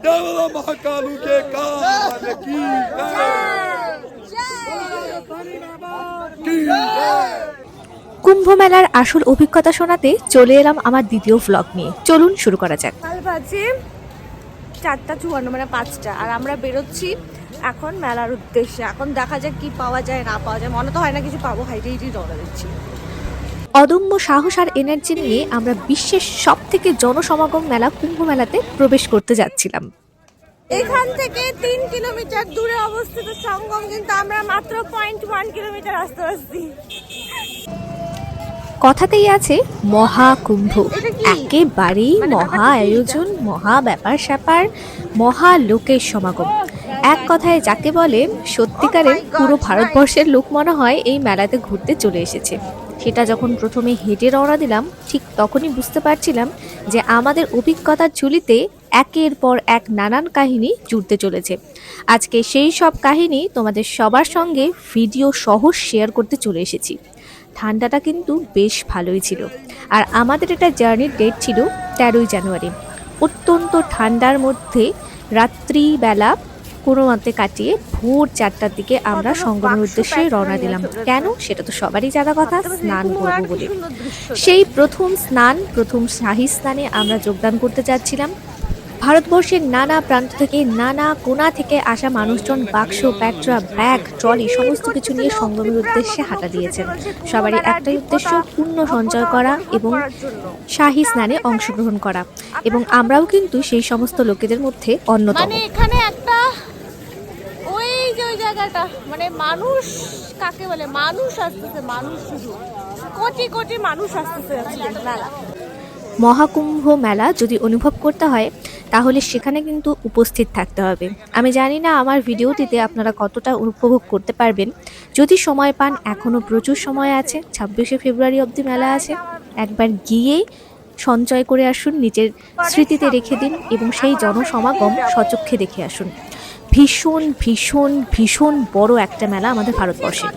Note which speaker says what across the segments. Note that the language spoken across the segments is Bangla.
Speaker 1: देवला महाकालू के काल की
Speaker 2: কুম্ভ মেলার আসল অভিজ্ঞতা শোনাতে চলে এলাম আমার দ্বিতীয় ভ্লগ নিয়ে চলুন শুরু করা যাক
Speaker 3: কাল বাজে চারটা চুয়ান্ন মানে পাঁচটা আর আমরা বেরোচ্ছি এখন মেলার উদ্দেশ্যে এখন দেখা যাক কি পাওয়া যায় না পাওয়া যায় মনে তো হয় না কিছু পাবো হাইটে হাইটেই রওনা দিচ্ছি
Speaker 2: অদম্য সাহস আর এনার্জি নিয়ে আমরা বিশ্বের সব থেকে জনসমাগম মেলা কুম্ভ মেলাতে প্রবেশ করতে যাচ্ছিলাম।
Speaker 3: এখান থেকে তিন কিলোমিটার দূরে অবস্থিত সঙ্গম কিন্তু আমরা মাত্র পয়েন্ট ওয়ান কিলোমিটার আসতে আসছি
Speaker 2: কথাতেই আছে মহাকুম্ভ।
Speaker 3: এটা কি?
Speaker 2: একেবারেই
Speaker 3: মানে
Speaker 2: মহা আয়োজন মহা ব্যাপার স্যাপার মহা লোকের সমাগম। এক কথায় যাকে বলে সত্যিকারের
Speaker 3: Oh
Speaker 2: পুরো ভারতবর্ষের লোক মনে হয় এই মেলাতে ঘুরতে চলে এসেছে। সেটা যখন প্রথমে হেঁটে রওনা দিলাম, ঠিক তখনই বুঝতে পারছিলাম যে আমাদের অভিজ্ঞতার ঝুলিতে একের পর এক নানান কাহিনী জুড়তে চলেছে। আজকে সেই সব কাহিনী তোমাদের সবার সঙ্গে ভিডিও সহ শেয়ার করতে চলে এসেছি। ঠান্ডাটা কিন্তু বেশ ভালোই ছিল। আর আমাদের এটা জার্নির ডেট ছিল তেরোই জানুয়ারি। অত্যন্ত ঠান্ডার মধ্যে রাত্রিবেলা কোনো মতে কাটিয়ে ভোর চারটার দিকে আমরা সঙ্গমের উদ্দেশ্যে রওনা দিলাম। কেন? সেটা তো সবারই জানা কথা স্নান করব বলে। সেই প্রথম স্নান প্রথম শাহী স্নানে আমরা যোগদান করতে যাচ্ছিলাম। ভারতবর্ষের নানা প্রান্ত থেকে নানা কোণা থেকে আসা মানুষজন বাক্স প্যাট্রা ব্যাগ ট্রলি সমস্ত কিছু নিয়ে সঙ্গমের উদ্দেশ্যে হাঁটা দিয়েছেন। সবারই একটাই উদ্দেশ্য পুণ্য সঞ্চয় করা এবং শাহী স্নানে অংশগ্রহণ করা। এবং আমরাও কিন্তু সেই সমস্ত লোকেদের মধ্যে অন্যতম।
Speaker 3: মানে এখানে একটা জায়গাটা মানে মানুষ কাকে বলে? মানুষ আসতেছে, মানুষ শুধু। কোটি কোটি মানুষ আসতেছে মেলা।
Speaker 2: মহাকুম্ভ মেলা যদি অনুভব করতে হয়, তাহলে সেখানে কিন্তু উপস্থিত থাকতে হবে। আমি জানি না আমার ভিডিওটিতে আপনারা কতটা উপভোগ করতে পারবেন। যদি সময় পান এখনও প্রচুর সময় আছে। ছাব্বিশে ফেব্রুয়ারি অবধি মেলা আছে। একবার গিয়ে সঞ্চয় করে আসুন, নিজের স্মৃতিতে রেখে দিন এবং সেই জনসমাগম সচক্ষে দেখে আসুন। ভীষণ ভীষণ ভীষণ বড় একটা মেলা আমাদের ভারতবর্ষে।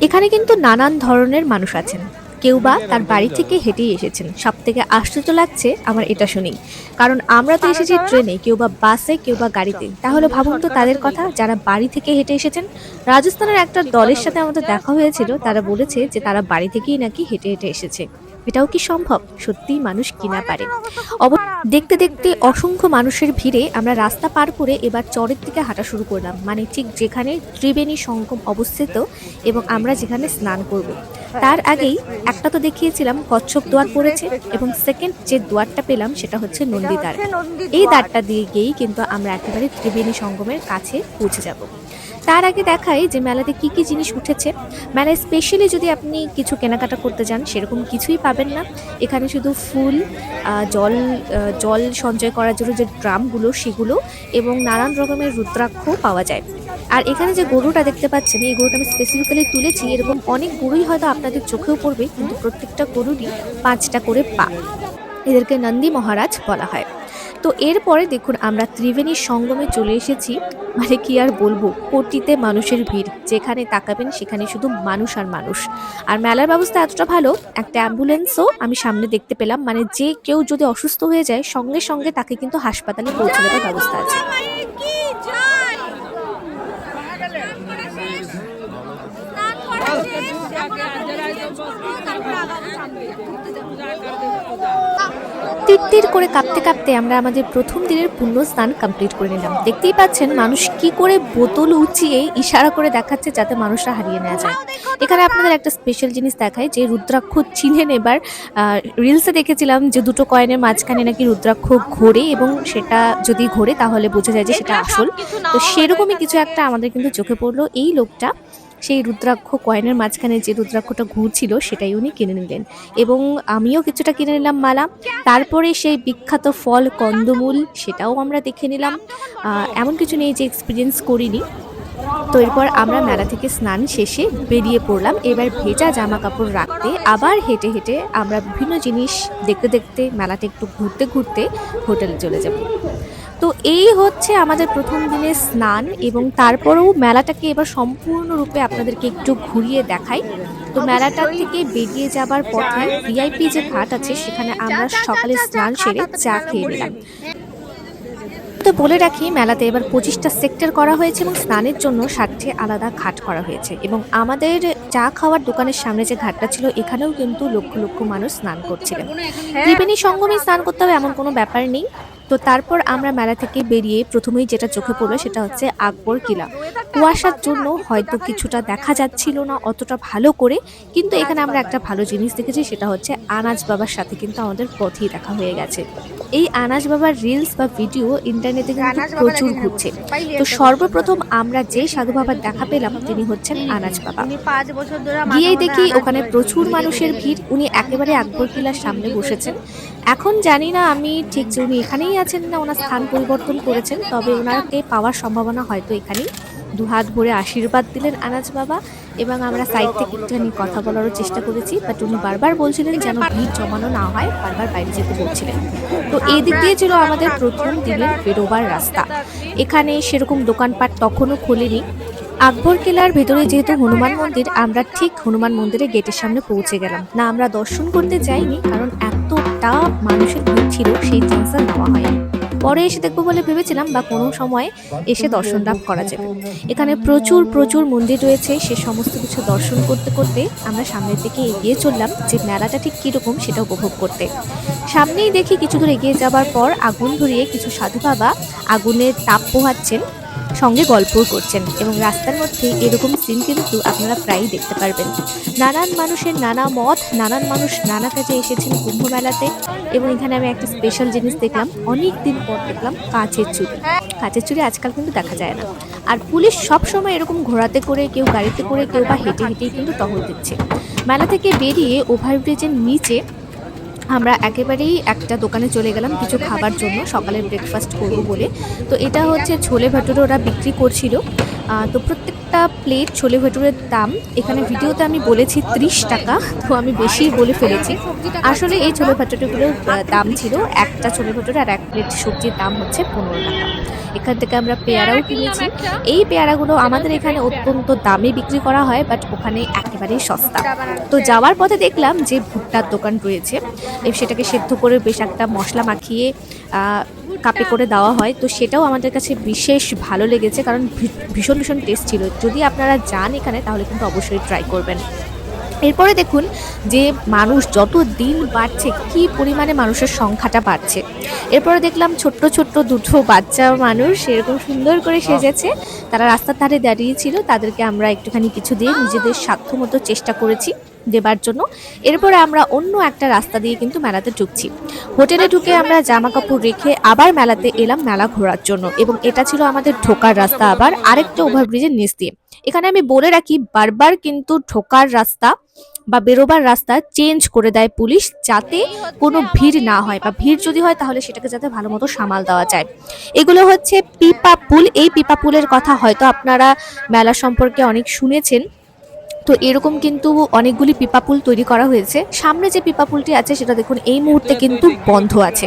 Speaker 3: এখানে
Speaker 2: কিন্তু নানান ধরনের মানুষ আছেন। কেউ বা তার বাড়ি থেকে হেঁটেই এসেছেন। সব থেকে আশ্চর্য লাগছে আমার এটা শুনেই। কারণ আমরা তো এসেছি ট্রেনে, কেউ বা বাসে, কেউ বা গাড়িতে। তাহলে ভাবুন তো তাদের কথা, যারা বাড়ি থেকে হেঁটে এসেছেন। রাজস্থানের একটা দলের সাথে আমাদের দেখা হয়েছিল, তারা বলেছে যে তারা বাড়ি থেকেই নাকি হেঁটে হেঁটে এসেছে। এটাও কি সম্ভব? সত্যিই মানুষ কিনা পারে। দেখতে দেখতে অসংখ্য মানুষের ভিড়ে আমরা রাস্তা পার করে এবার চরের দিকে হাঁটা শুরু করলাম। মানে ঠিক যেখানে ত্রিবেণী সঙ্গম অবস্থিত এবং আমরা যেখানে স্নান করব। তার আগেই একটা তো দেখিয়েছিলাম কচ্ছপ দোয়ার পড়েছে এবং সেকেন্ড যে দোয়ারটা পেলাম সেটা হচ্ছে নন্দীদ্বার এই দ্বারটা দিয়ে গিয়েই কিন্তু আমরা একেবারে ত্রিবেণী সঙ্গমের কাছে পৌঁছে যাব। তার আগে দেখাই যে মেলাতে কি কি জিনিস উঠেছে। মেলায় স্পেশালি যদি আপনি কিছু কেনাকাটা করতে যান সেরকম কিছুই পাবেন না। এখানে শুধু ফুল জল জল সঞ্চয় করার জন্য যে ড্রামগুলো সেগুলো এবং নানান রকমের রুদ্রাক্ষ পাওয়া যায়। আর এখানে যে গরুটা দেখতে পাচ্ছেন, এই গরুটা আমি স্পেসিফিক্যালি তুলেছি, এরকম অনেক গরুই হয়তো আপনাদের চোখেও পড়বে, কিন্তু প্রত্যেকটা গরুরই পাঁচটা করে পা। এদেরকে নন্দী মহারাজ বলা হয়। তো এরপরে দেখুন, আমরা ত্রিবেণীর সঙ্গমে চলে এসেছি। মানে কি আর বলব, কোটিতে মানুষের ভিড়। যেখানে তাকাবেন, সেখানে শুধু মানুষ আর মানুষ। আর মেলার ব্যবস্থা এতটা ভালো, একটা অ্যাম্বুলেন্সও আমি সামনে দেখতে পেলাম। মানে যে কেউ যদি অসুস্থ হয়ে যায়, সঙ্গে সঙ্গে তাকে কিন্তু হাসপাতালে পৌঁছে দেওয়ার ব্যবস্থা আছে
Speaker 3: কি জয় স্নান করা শেষ। স্নান করা শেষ। এখন আমরা change করব, তারপর আগাবো সামনে। ঘুরতে যাব।
Speaker 2: তীর করে কাঁপতে কাঁপতে আমরা আমাদের প্রথম দিনের পুণ্য স্নান কমপ্লিট করে নিলাম। দেখতেই পাচ্ছেন মানুষ কি করে বোতল উঁচিয়ে ইশারা করে দেখাচ্ছে যাতে মানুষরা হারিয়ে নেওয়া যায়। এখানে আপনাদের একটা স্পেশাল জিনিস দেখায় যে রুদ্রাক্ষ চিনে নেবার রিলসে দেখেছিলাম যে দুটো কয়েনের মাঝখানে নাকি রুদ্রাক্ষ ঘোরে এবং সেটা যদি ঘোরে তাহলে বোঝা যায় যে সেটা আসল। তো সেরকমই কিছু একটা আমাদের কিন্তু চোখে পড়ল। এই লোকটা সেই রুদ্রাক্ষ কয়েনের মাঝখানে যে রুদ্রাক্ষটা ঘুরছিল সেটাই উনি কিনে নিলেন। এবং আমিও কিছুটা কিনে নিলাম মালা। তারপরে সেই বিখ্যাত ফল কন্দমূল সেটাও আমরা দেখে নিলাম। এমন কিছু নেই যে এক্সপিরিয়েন্স করিনি। তো এরপর আমরা মেলা থেকে স্নান শেষে বেরিয়ে পড়লাম। এবার ভেজা জামা কাপড় রাখতে আবার হেঁটে হেঁটে আমরা বিভিন্ন জিনিস দেখতে দেখতে মেলাটা একটু ঘুরতে ঘুরতে হোটেলে চলে যাব। তো এই হচ্ছে আমাদের প্রথম দিনের স্নান এবং তারপরেও মেলাটাকে এবার সম্পূর্ণরূপে আপনাদেরকে একটু ঘুরিয়ে দেখাই। তো মেলাটা থেকে বেরিয়ে যাবার পথে ভিআইপি যে ঘাট আছে, সেখানে আমরা সকালে স্নান সেরে চা খেয়ে নিলাম। তো বলে রাখি, মেলাতে এবার পঁচিশটা সেক্টর করা হয়েছে এবং স্নানের জন্য ষাটটি আলাদা ঘাট করা হয়েছে এবং আমাদের চা খাওয়ার দোকানের সামনে যে ঘাটটা ছিল, এখানেও কিন্তু লক্ষ লক্ষ মানুষ স্নান করছিলেন। ত্রিবেণী সঙ্গমে স্নান করতে হবে এমন কোনো ব্যাপার নেই। তো তারপর আমরা মেলা থেকে বেরিয়ে প্রথমেই যেটা চোখে পড়ল সেটা হচ্ছে আকবর কিলা। কুয়াশার জন্য হয়তো কিছুটা দেখা যাচ্ছিল না অতটা ভালো করে কিন্তু এখানে আমরা একটা ভালো জিনিস দেখেছি সেটা হচ্ছে আনাজ বাবার সাথে কিন্তু আমাদের পথেই দেখা হয়ে গেছে। এই আনাজ বাবার রিলস বা ভিডিও ইন্টারনেটে কিন্তু প্রচুর ঘুরছে। তো সর্বপ্রথম আমরা যে সাধু বাবার দেখা পেলাম তিনি হচ্ছেন আনাজ বাবা।
Speaker 3: উনি পাঁচ বছর ধরে আমার
Speaker 2: গিয়েই দেখি ওখানে প্রচুর মানুষের ভিড় উনি একেবারে আকবর কিলার সামনে বসেছেন। এখন জানি না, আমি ঠিক যে উনি এখানেই আছেন না, ওনার স্থান পরিবর্তন করেছেন, তবে ওনাকে পাওয়ার সম্ভাবনা হয়তো এখানেই। দু হাত ভরে আশীর্বাদ দিলেন আনাজ বাবা, এবং আমরা সাইড থেকে একটুখানি কথা বলারও চেষ্টা করেছি বাট উনি বারবার বলছিলেন যেন ভিড় জমানো না হয়, বারবার বাইরে যেতে বলছিলেন। তো এই দিক দিয়ে ছিল আমাদের প্রথম দিনের বেরোবার রাস্তা। এখানে সেরকম দোকানপাট তখনও খোলেনি। আকবর কেলার ভেতরে যেহেতু হনুমান মন্দির, আমরা ঠিক হনুমান মন্দিরের গেটের সামনে পৌঁছে গেলাম। না, আমরা দর্শন করতে যাইনি, কারণ এতটা মানুষের ভিড় ছিল, সেই চান্সটা নেওয়া হয়নি। পরে এসে দেখব বলে ভেবেছিলাম বা কোনো সময় এসে দর্শন লাভ করা যাবে। এখানে প্রচুর প্রচুর মন্দির রয়েছে, সে সমস্ত কিছু দর্শন করতে করতে আমরা সামনের দিকে এগিয়ে চললাম যে মেলাটা ঠিক কীরকম সেটা উপভোগ করতে। সামনেই দেখি কিছু দূর এগিয়ে যাবার পর আগুন ধরিয়ে কিছু সাধু বাবা আগুনের তাপ পোহাচ্ছেন। সঙ্গে গল্পও করছেন এবং রাস্তার মধ্যে এরকম সিন কিন্তু আপনারা প্রায়ই দেখতে পারবেন। নানান মানুষের নানা মত, নানান মানুষ নানা কাজে এসেছেন কুম্ভ মেলাতে এবং এখানে আমি একটা স্পেশাল জিনিস দেখলাম অনেক দিন পর দেখলাম কাঁচের চুড়ি কাঁচের চুড়ি আজকাল কিন্তু দেখা যায় না। আর পুলিশ সব সময় এরকম ঘোড়াতে করে, কেউ গাড়িতে করে, কেউ বা হেঁটে হেঁটেই কিন্তু টহল দিচ্ছে। মেলা থেকে বেরিয়ে ওভারব্রিজের নিচে আমরা একেবারেই একটা দোকানে চলে গেলাম কিছু খাবার জন্য সকালে ব্রেকফাস্ট করব বলে। তো এটা হচ্ছে ছোলে ভাটুরে ওরা বিক্রি করছিল। তো তো প্রত্যেকটা প্লেট ছোলে ভাটুরের দাম, এখানে ভিডিওতে আমি বলেছি ত্রিশ টাকা, তো আমি বেশি বলে ফেলেছি। আসলে এই ছোলে ভাটুরেগুলোর দাম ছিল একটা ছোলে ভাটুরে আর এক প্লেট সবজির দাম হচ্ছে পনেরো টাকা। এখান থেকে আমরা পেয়ারাও কিনেছি। এই পেয়ারাগুলো আমাদের এখানে অত্যন্ত দামে বিক্রি করা হয় বাট ওখানে একেবারেই সস্তা। তো যাওয়ার পথে দেখলাম যে ভুট্টার দোকান রয়েছে। সেটাকে সেদ্ধ করে বেশ একটা মশলা মাখিয়ে কাপে করে দেওয়া হয় তো সেটাও আমাদের কাছে বিশেষ ভালো লেগেছে কারণ ভী- ভীষণ ভীষণ টেস্ট ছিল। যদি আপনারা যান এখানে তাহলে কিন্তু অবশ্যই ট্রাই করবেন। এরপরে দেখুন যে মানুষ যত দিন বাড়ছে কি পরিমাণে মানুষের সংখ্যাটা বাড়ছে। এরপরে দেখলাম ছোট্ট ছোট্ট দুটো বাচ্চা মানুষ এরকম সুন্দর করে সেজেছে। তারা রাস্তার ধারে দাঁড়িয়েছিল তাদেরকে আমরা একটুখানি কিছু দিয়ে নিজেদের সাধ্যমতো চেষ্টা করেছি। দেবার জন্য। এরপরে আমরা অন্য একটা রাস্তা দিয়ে কিন্তু মেলাতে ঢুকছি। হোটেলে ঢুকে আমরা জামা কাপড় রেখে আবার মেলাতে এলাম মেলা ঘোরার জন্য এবং এটা ছিল আমাদের ঢোকার রাস্তা আবার আরেকটা ওভারব্রিজের নিচ দিয়ে। এখানে আমি বলে রাখি, বারবার কিন্তু ঢোকার রাস্তা বা বেরোবার রাস্তা চেঞ্জ করে দেয় পুলিশ যাতে কোনো ভিড় না হয় বা ভিড় যদি হয় তাহলে সেটাকে যাতে ভালো মতো সামাল দেওয়া যায়। এগুলো হচ্ছে পিপা পুল। এই পিপা পুলের কথা হয়তো আপনারা মেলা সম্পর্কে অনেক শুনেছেন। তো এরকম কিন্তু অনেকগুলি পিপা পুল তৈরি করা হয়েছে। সামনে যে পিপা পুলটি আছে সেটা দেখুন এই মুহূর্তে কিন্তু বন্ধ আছে।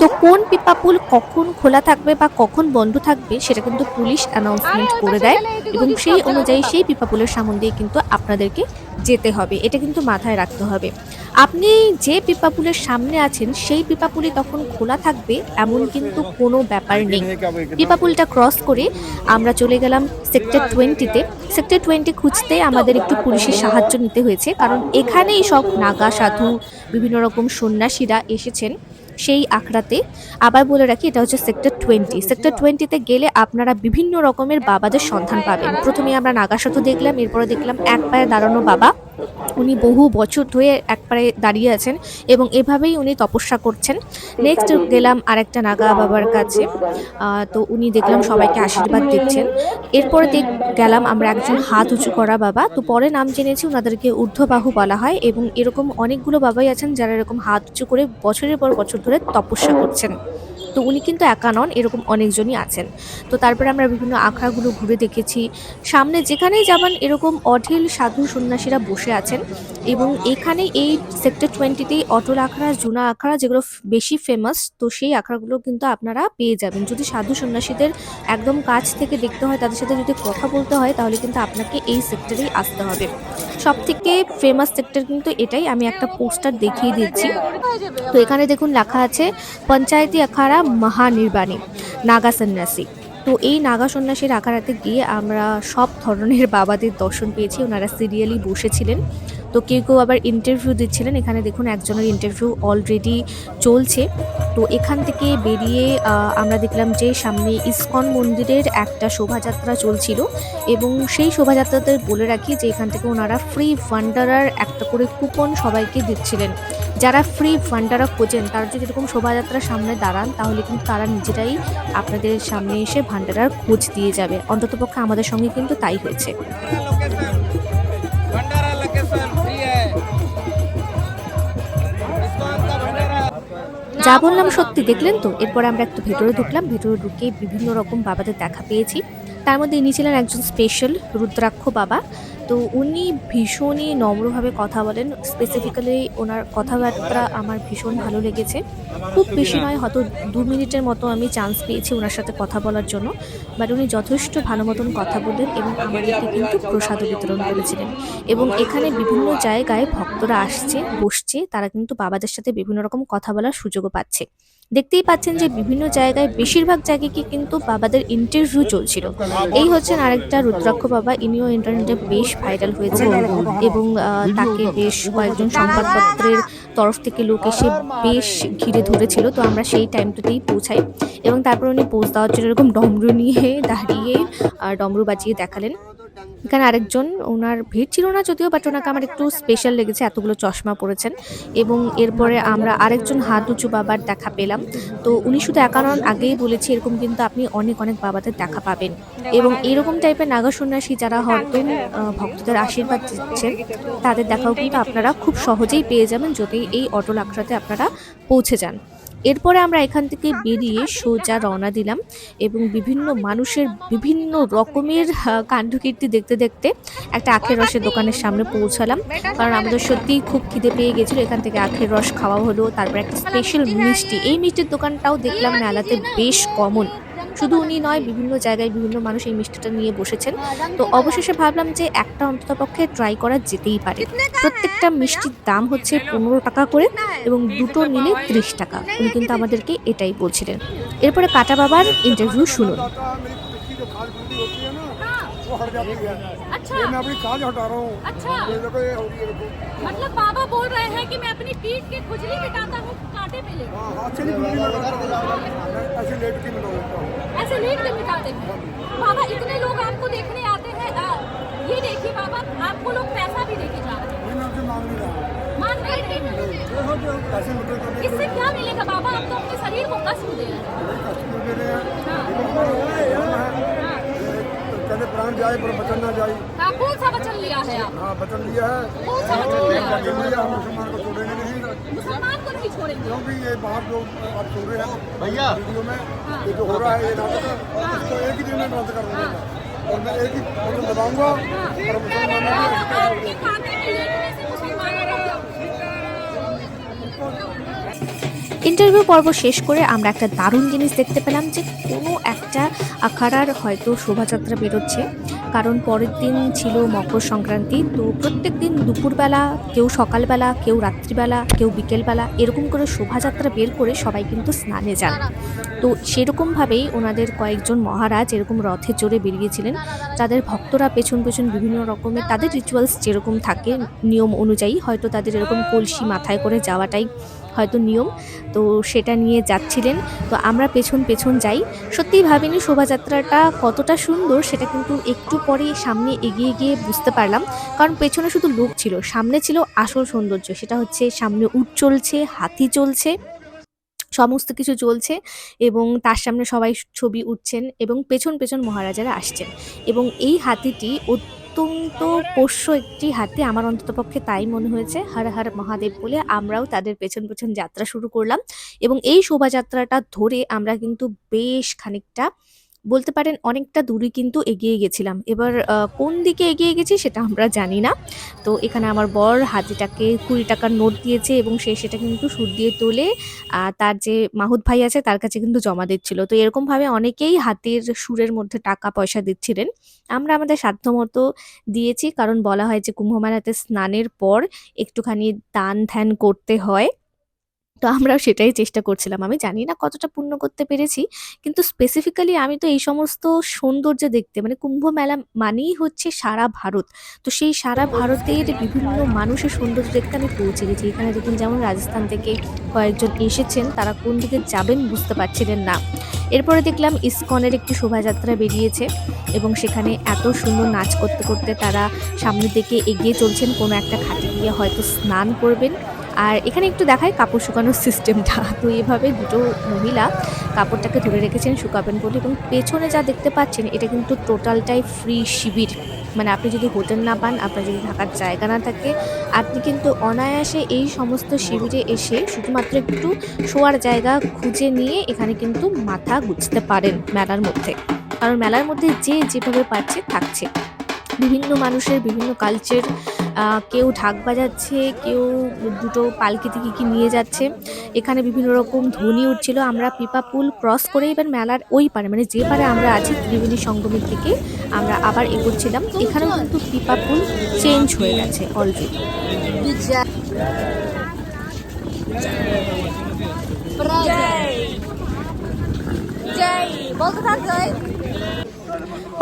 Speaker 2: তো কোন পিপা পুল কখন খোলা থাকবে বা কখন বন্ধ থাকবে সেটা কিন্তু পুলিশ অ্যানাউন্সমেন্ট করে দেয় এবং সেই অনুযায়ী সেই পিপা পুলের সামন দিয়ে কিন্তু আপনাদেরকে যেতে হবে। এটা কিন্তু মাথায় রাখতে হবে। আপনি যে পিপা পুলের সামনে আছেন সেই পিপা পুলি তখন খোলা থাকবে এমন কিন্তু কোনো ব্যাপার নেই। পিপা পুলটা ক্রস করে আমরা চলে গেলাম সেক্টর টোয়েন্টিতে, সেক্টর টোয়েন্টি খুঁজতে আমাদের একটু পুলিশের সাহায্য নিতে হয়েছে। কারণ এখানেই সব নাগা, সাধু, বিভিন্ন রকম সন্ন্যাসীরা এসেছেন সেই আখড়াতে। আবার বলে রাখি, এটা হচ্ছে সেক্টর টোয়েন্টি। সেক্টর টোয়েন্টিতে গেলে আপনারা বিভিন্ন রকমের বাবাদের সন্ধান পাবেন। প্রথমে আমরা নাগা, সাধু দেখলাম, এরপরে দেখলাম এক পায়ে দাঁড়ানো বাবা। উনি বহু বছর ধরে এক পায়ে দাঁড়িয়ে আছেন এবং এভাবেই উনি তপস্যা করছেন। নেক্সট গেলাম আরেকটা নাগা বাবার কাছে। তো উনি দেখলাম সবাইকে আশীর্বাদ দিচ্ছেন। এরপরে দেখ, গেলাম আমরা একজন হাত উঁচু করা বাবা। তো পরে নাম জেনেছি ওনাদেরকে ঊর্ধ্ববাহু বলা হয় এবং এরকম অনেকগুলো বাবাই আছেন যারা এরকম হাত উঁচু করে বছরের পর বছর ধরে তপস্যা করছেন। তো উনি কিন্তু একা নন, এরকম অনেকজনই আছেন। তো তারপরে আমরা বিভিন্ন আখড়াগুলো ঘুরে দেখেছি। সামনে যেখানেই যাবেন, এরকম অঢেল সাধু সন্ন্যাসীরা বসে আছেন এবং এখানে এই সেক্টর টোয়েন্টিতেই অটল আখড়া, জুনা আখড়া যেগুলো বেশি ফেমাস তো সেই আখড়াগুলো কিন্তু আপনারা পেয়ে যাবেন। যদি সাধু সন্ন্যাসীদের একদম কাছ থেকে দেখতে হয়, তাদের সাথে যদি কথা বলতে হয়, তাহলে কিন্তু আপনাকে এই সেক্টরেই আসতে হবে। সব থেকে ফেমাস সেক্টর কিন্তু এটাই, আমি একটা পোস্টার দেখিয়ে দিচ্ছি। তো এখানে দেখুন লেখা আছে, পঞ্চায়েতি আখাড়া মহানির্বাণী নাগা সন্ন্যাসী তো এই নাগা সন্ন্যাসীর আকারাতে গিয়ে আমরা সব ধরনের বাবাদের দর্শন পেয়েছি। ওনারা সিরিয়ালি বসেছিলেন। তো কেউ কেউ আবার ইন্টারভিউ দিচ্ছিলেন। এখানে দেখুন একজনের ইন্টারভিউ অলরেডি চলছে। তো এখান থেকে বেরিয়ে আমরা দেখলাম যে সামনে ইসকন মন্দিরের একটা শোভাযাত্রা চলছিল এবং সেই শোভাযাত্রাতে বলে রাখি যে এখান থেকে ওনারা ফ্রি ভান্ডারার একটা করে কুপন সবাইকে দিচ্ছিলেন। যারা ফ্রি ভান্ডারা খোঁজেন, তারা যদি এরকম শোভাযাত্রার সামনে দাঁড়ান, তাহলে কিন্তু তারা নিজেরাই আপনাদের সামনে এসে ভান্ডারার খোঁজ দিয়ে যাবে। অন্ততপক্ষে আমাদের সঙ্গে কিন্তু তাই হয়েছে। যা বললাম সত্যি দেখলেন তো? এরপর আমরা একটু ভেতরে ঢুকলাম। ভেতরে ঢুকে বিভিন্ন রকম বাবাদের দেখা পেয়েছি। তার মধ্যে ইনি ছিলেন একজন স্পেশাল রুদ্রাক্ষ বাবা। তো উনি ভীষণই নম্রভাবে কথা বলেন। স্পেসিফিক্যালি ওনার কথাবার্তা আমার ভীষণ ভালো লেগেছে। খুব বেশি নয়, হয়তো দু মিনিটের মতো আমি চান্স পেয়েছি ওনার সাথে কথা বলার জন্য। বাট উনি যথেষ্ট ভালো মতন কথা বললেন এবং আমাদেরকে কিন্তু প্রসাদও বিতরণ করেছিলেন। এবং এখানে বিভিন্ন জায়গায় ভক্তরা আসছে, বসছে, তারা কিন্তু বাবাদের সাথে বিভিন্ন রকম কথা বলার সুযোগও পাচ্ছে। দেখতেই পাচ্ছেন যে বিভিন্ন জায়গায় বেশিরভাগ জায়গায় কি কিন্তু বাবাদের ইন্টারভিউ চলছিল। এই হচ্ছেন আরেকটা রুদ্রাক্ষ বাবা, ইনিও ইন্টারনেটে বেশ ভাইরাল হয়েছে এবং তাকে বেশ কয়েকজন সংবাদপত্রের তরফ থেকে লোক এসে বেশ ঘিরে ধরেছিল। তো আমরা সেই টাইমটাতেই পৌঁছাই এবং তারপর উনি পোজ দেওয়ার জন্য এরকম ডমরু নিয়ে দাঁড়িয়ে ডমরু বাজিয়ে দেখালেন। এখানে আরেকজন, ওনার ভিড় ছিল না যদিও বাট ওনাকে আমার একটু স্পেশাল লেগেছে, এতগুলো চশমা পরেছেন। এবং এরপরে আমরা আরেকজন হাত উঁচু বাবার দেখা পেলাম। তো উনি শুধু একা নন, আগেই বলেছি, এরকম কিন্তু আপনি অনেক অনেক বাবাদের দেখা পাবেন। এবং এরকম টাইপের নাগা সন্ন্যাসী যারা হয়তো ভক্তদের আশীর্বাদ দিচ্ছেন, তাদের দেখাও কিন্তু আপনারা খুব সহজেই পেয়ে যাবেন, যদি এই অটল আখড়াতে আপনারা পৌঁছে যান। এরপরে আমরা এখান থেকে বেরিয়ে সোজা রওনা দিলাম এবং বিভিন্ন মানুষের বিভিন্ন রকমের কাণ্ডকীর্তি দেখতে দেখতে একটা আখের রসের দোকানের সামনে পৌঁছালাম। কারণ আমাদের সত্যিই খুব খিদে পেয়ে গেছিল। এখান থেকে আখের রস খাওয়া হলো। তারপর একটা স্পেশাল মিষ্টি। এই মিষ্টির দোকানটাও দেখলাম মেলাতে বেশ কমন শুধু উনি নয় বিভিন্ন জায়গায় বিভিন্ন মানুষ এই মিষ্টিটা নিয়ে বসেছেন তো অবশেষে ভাবলাম যে একটা অন্ততপক্ষে ট্রাই করা যেতেই পারে প্রত্যেকটা মিষ্টির দাম হচ্ছে পনেরো টাকা করে এবং দুটো নিলে ত্রিশ টাকা উনি কিন্তু আমাদেরকে এটাই বলছিলেন এরপরে কাটা বাবার ইন্টারভিউ শুনুন
Speaker 1: जाता है मेरी पिट्ठी जो खाल खुलती होती है ना वो हट जाती है
Speaker 3: अच्छा
Speaker 1: ये मैं अपनी खाल हटा रहा हूँ
Speaker 3: अच्छा
Speaker 1: ये देखो ये होगी ये देखो
Speaker 3: मतलब बाबा बोल रहे हैं कि मैं अपनी पीठ की खुजली मिटाता हूँ कांटे पे ले
Speaker 1: हाँ हाथ से नहीं खुलती मैं करता हूँ मैं ऐसे लेट के मिटा देता हूँ
Speaker 3: ऐसे लेट के मिटा हैं। बाबा इतने लोग आपको देखने आते हैं ये देखिए बाबा आपको लोग पैसा भी देके जा रहे हैं।
Speaker 1: मांग नहीं रहा।
Speaker 3: हैं।
Speaker 1: तो
Speaker 3: इससे क्या मिलेगा बाबा? आप तो अपने शरीर को कष्ट दे रहे हैं।
Speaker 1: रहे हैं प्राण जाए पर बचन ना जाए।
Speaker 3: हाँ, कौन सा वचन लिया है आप?
Speaker 1: हाँ बचन लिया है।
Speaker 3: कौन सा वचन लिया है?
Speaker 1: हम मुसलमान को छोड़ेंगे नहीं।
Speaker 3: मुसलमान को नहीं छोड़ेंगे
Speaker 1: क्योंकि ये बाहर जो आप सुन रहे हैं
Speaker 4: भैया।
Speaker 1: वीडियो में
Speaker 3: हाँ।
Speaker 1: ये जो हो रहा है ये नाटक इसको एक ही दिन में बंद कर दूंगा और मैं एक ही बटन दबाऊंगा और मुसलमानों को
Speaker 3: आपके खाते में लेटने से मुसलमानों को क्या
Speaker 2: ইন্টারভিউ পর্ব শেষ করে আমরা একটা দারুণ জিনিস দেখতে পেলাম যে কোনো একটা আখাড়ার হয়তো শোভাযাত্রা বেরোচ্ছে কারণ পরের দিন ছিল মকর সংক্রান্তি, তো প্রত্যেক দিন দুপুরবেলা, কেউ সকালবেলা, কেউ রাত্রিবেলা, কেউ বিকেলবেলা এরকম করে শোভাযাত্রা বের করে সবাই কিন্তু স্নানে যান। তো সেরকমভাবেই ওনাদের কয়েকজন মহারাজ এরকম রথে চড়ে বেরিয়েছিলেন। তাদের ভক্তরা পেছন পেছন বিভিন্ন রকমের তাদের রিচুয়ালস যেরকম থাকে, নিয়ম অনুযায়ী হয়তো তাদের এরকম কলসি মাথায় করে যাওয়াটাই হয়তো নিয়ম। তো সেটা নিয়ে যাচ্ছিলেন। তো আমরা পেছন পেছন যাই। সত্যিই ভাবিনি শোভাযাত্রাটা কতটা সুন্দর, সেটা কিন্তু একটু পরে সামনে এগিয়ে গিয়ে বুঝতে পারলাম। কারণ পেছনে শুধু লোক ছিল, সামনে ছিল আসল সৌন্দর্য। সেটা হচ্ছে সামনে উট চলছে, হাতি চলছে, সমস্ত কিছু চলছে এবং তার সামনে সবাই ছবি উঠছেন এবং পেছন পেছন মহারাজারা আসছেন। এবং এই হাতিটি অত্যন্ত পোষ্য একটি হাতি আমার অন্ততপক্ষে তাই মনে হয়েছে। হর হর মহাদেব বলে আমরাও তাদের পেছন পেছন যাত্রা শুরু করলাম এবং এই শোভাযাত্রাটা ধরে আমরা কিন্তু বেশ খানিকটা বলতে পারেন অনেকটা দূরে কিন্তু এগিয়ে গেছিলাম। এবার কোন দিকে এগিয়ে গেছি সেটা আমরা জানি না। তো এখানে আমার বর হাতিটাকে কুড়ি টাকার নোট দিয়েছে এবং সে সেটা কিন্তু সুদ দিয়ে তোলে তার যে মাহুদ ভাই আছে তার কাছে কিন্তু জমা দিচ্ছিল। তো এরকমভাবে অনেকেই হাতির সুরের মধ্যে টাকা পয়সা দিচ্ছিলেন। আমরা আমাদের সাধ্যমতো দিয়েছি, কারণ বলা হয় যে কুম্ভ মেলাতে স্নানের পর একটুখানি দান ধ্যান করতে হয়। তো আমরাও সেটাই চেষ্টা করছিলাম। আমি জানি না কতটা পূর্ণ করতে পেরেছি, কিন্তু স্পেসিফিক্যালি আমি তো এই সমস্ত সৌন্দর্য দেখতে মানে কুম্ভ মেলা মানেই হচ্ছে সারা ভারত। তো সেই সারা ভারতের বিভিন্ন মানুষের সৌন্দর্য দেখতে আমি পৌঁছে গেছি। এখানে দেখুন যেমন রাজস্থান থেকে কয়েকজন এসেছেন, তারা কোন দিকে যাবেন বুঝতে পারছিলেন না। এরপরে দেখলাম ইসকনের একটি শোভাযাত্রা বেরিয়েছে এবং সেখানে এত সুন্দর নাচ করতে করতে তারা সামনের দিকে এগিয়ে চলছেন। কোনো একটা ঘাটে গিয়ে হয়তো স্নান করবেন। আর এখানে একটু দেখায় কাপড় শুকানোর সিস্টেমটা তো এভাবে দুটো মহিলা কাপড়টাকে ধরে রেখেছেন, শুকাবেন বলে এবং পেছনে যা দেখতে পাচ্ছেন, এটা কিন্তু টোটালটাই ফ্রি শিবির। মানে আপনি যদি হোটেল না পান, আপনার যদি থাকার জায়গা না থাকে, আপনি কিন্তু অনায়াসে এই সমস্ত শিবিরে এসে শুধুমাত্র একটু শোয়ার জায়গা খুঁজে নিয়ে এখানে কিন্তু মাথা গুছতে পারেন মেলার মধ্যে। কারণ মেলার মধ্যে যে যেভাবে পারছে, থাকছে। বিভিন্ন মানুষের, বিভিন্ন কালচার কেউ ঢাক বাজাচ্ছে, কেউ দুটো পালকিতে কি কি নিয়ে যাচ্ছে। এখানে বিভিন্ন রকম ধ্বনি উঠছিল। আমরা পিপা পুল ক্রস করে এবার মেলার ওই পারে মানে যে পারে আমরা আছি, ত্রিবেণী সঙ্গমের থেকে আমরা আবার এগোচ্ছিলাম। এখানেও কিন্তু পিপা পুল চেঞ্জ হয়ে গেছে অলরেডি
Speaker 3: জয়। বলতে থাক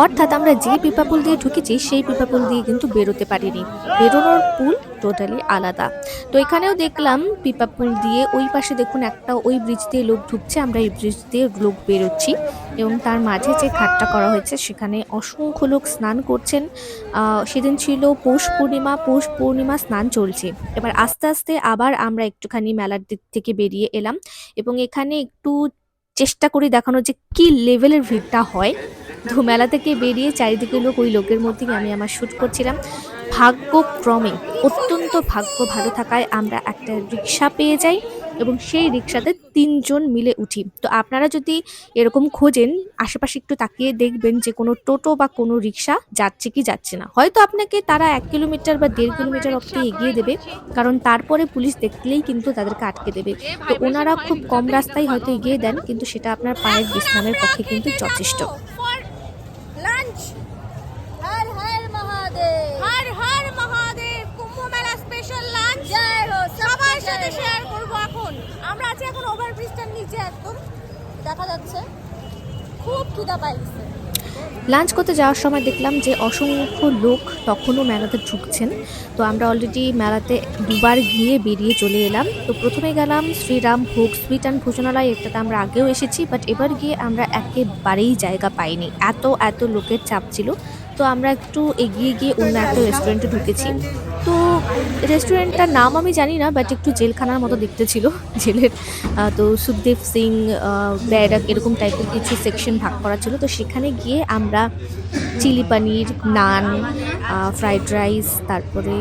Speaker 2: অর্থাৎ আমরা যে পিপা পুল দিয়ে ঢুকেছি, সেই পিপা পুল দিয়ে কিন্তু বেরোতে পারিনি। বেরোনোর পুল টোটালি আলাদা। তো এখানেও দেখলাম পিপা পুল দিয়ে ওই পাশে দেখুন একটা ওই ব্রিজ দিয়ে লোক ঢুকছে, আমরা এই ব্রিজ দিয়ে লোক বেরোচ্ছি এবং তার মাঝে যে ঘাটটা করা হয়েছে, সেখানে অসংখ্য লোক স্নান করছেন। সেদিন ছিল পৌষ পূর্ণিমা পৌষ পূর্ণিমা স্নান চলছে। এবার আস্তে আস্তে আবার আমরা একটুখানি মেলার দিক থেকে বেরিয়ে এলাম এবং এখানে একটু চেষ্টা করি দেখানো যে কি লেভেলের ভিড়টা হয় তো মেলা থেকে বেরিয়ে চারিদিকে লোক, ওই লোকের মধ্যে আমি আমার শ্যুট করছিলাম। ভাগ্যক্রমে, অত্যন্ত ভাগ্য ভালো থাকায় আমরা একটা রিক্সা পেয়ে যাই এবং সেই রিক্সাতে তিনজন মিলে উঠি। তো আপনারা যদি এরকম খোঁজেন, আশেপাশে একটু তাকিয়ে দেখবেন যে কোনো টোটো বা কোনো রিক্সা যাচ্ছে কি যাচ্ছে না। হয়তো আপনাকে তারা এক কিলোমিটার বা দেড় কিলোমিটার অব্দি এগিয়ে দেবে, কারণ তারপরে পুলিশ দেখলেই কিন্তু তাদেরকে আটকে দেবে। তো ওনারা খুব কম রাস্তায় হয়তো এগিয়ে দেন, কিন্তু সেটা আপনার পায়ের বিশ্রামের পক্ষে কিন্তু যথেষ্ট
Speaker 3: for lunch Har Har Mahadev Har Har Mahadev Kumbh Mela special lunch জয় হো সবার সাথে শেয়ার করব এখন। আমরা আছি এখন ওভারব্রিজটার নিচে একদম। দেখা যাচ্ছে। খুব খিদা পাইছে।
Speaker 2: লাঞ্চ করতে যাওয়ার সময় দেখলাম যে অসংখ্য লোক তখনও মেলাতে ঢুকছেন। তো আমরা অলরেডি মেলাতে দুবার গিয়ে বেরিয়ে চলে এলাম। তো প্রথমে গেলাম শ্রীরাম ভোগ সুইট অ্যান্ড ভোজনালয় এটাতে আমরা আগেও এসেছি বাট এবার গিয়ে আমরা একেবারেই জায়গা পাইনি। এত এত লোকের চাপ ছিল। তো আমরা একটু এগিয়ে গিয়ে অন্য একটা রেস্টুরেন্টে ঢুকেছি। তো রেস্টুরেন্টটার নাম আমি জানি না বাট একটু জেলখানার মতো দেখতে ছিল। জেলের তো সুখদেব সিং ব্যারাক এরকম টাইপের কিছু সেকশন ভাগ করা ছিল। তো সেখানে গিয়ে আমরা chilli paneer, naan fried rice তারপরে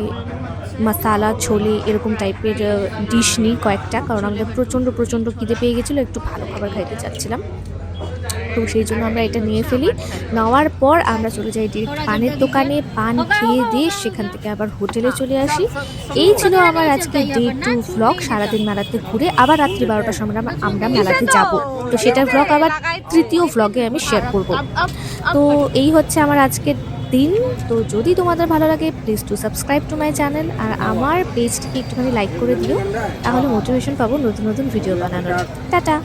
Speaker 2: মশালা ছোলে এরকম টাইপের ডিশ নিই কয়েকটা। কারণ আমাদের প্রচণ্ড প্রচণ্ড খিদে পেয়ে গেছিল, একটু ভালো খাবার খাইতে চাচ্ছিলাম। তো সেই জন্য আমরা এটা নিয়ে ফেলি। নেওয়ার পর আমরা চলে যাই ডিরেক্ট পানের দোকানে, পান খেয়ে দিয়ে সেখান থেকে আবার হোটেলে চলে আসি। এই ছিল আমার আজকে ডে টু ভ্লগ সারাদিন মেলাতে ঘুরে আবার রাত্রি বারোটার সময় আমরা- মেলাতে যাব। তো সেটার ভ্লগ আবার তৃতীয় ভ্লগে আমি শেয়ার করব। তো এই হচ্ছে আমার আজকের দিন। তো যদি তোমাদের ভালো লাগে please to subscribe to my channel আর আমার পেজটিকে একটুখানি লাইক করে দিও। তাহলে মোটিভেশন পাবো নতুন নতুন ভিডিও বানানোর। টাটা!